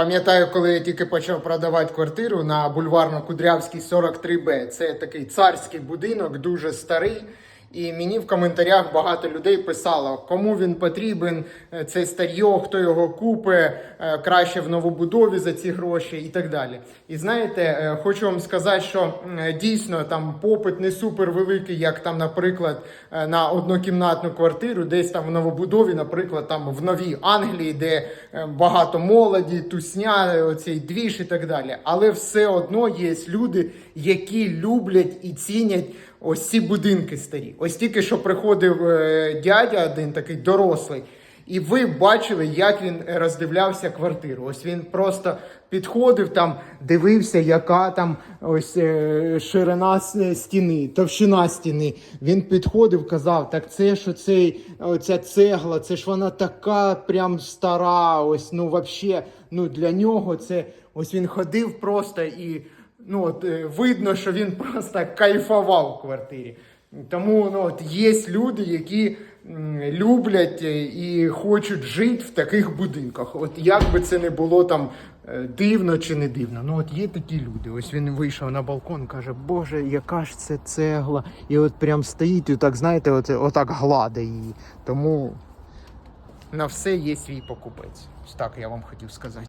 Пам'ятаю, коли я тільки почав продавати квартиру на бульварно-Кудрявській 43Б. Це такий царський будинок, дуже старий. І мені в коментарях багато людей писало, кому він потрібен, е, це старьо, хто його купить, е, краще в новобудові за ці гроші і так далі. І знаєте, е, хочу вам сказати, що дійсно там попит не супер великий, як там, наприклад, на однокімнатну квартиру, десь там в новобудові, наприклад, там в Новій Англії, де багато молоді, тусня, оцей двіж і так далі. Але все одно є люди, які люблять і цінять. Ось ці будинки старі. Ось тільки що приходив е, дядя один такий дорослий, і ви бачили, як він роздивлявся квартиру. Ось він просто підходив там, дивився, яка там ось е, ширина стіни, товщина стіни. Він підходив, казав, так це ж оцей, оця цегла, це ж вона така прям стара. Ось ну вообще, ну для нього це ось він ходив просто і. Ну, от, е, видно, що він просто кайфував в квартирі. Тому ну, от, є люди, які люблять е, і хочуть жити в таких будинках. От як би це не було там е, дивно чи не дивно. Ну от є такі люди. Ось він вийшов на балкон, каже, Боже, яка ж це цегла. І от прям стоїть і так, знаєте, от, отак гладить її. Тому на все є свій покупець. Так я вам хотів сказати.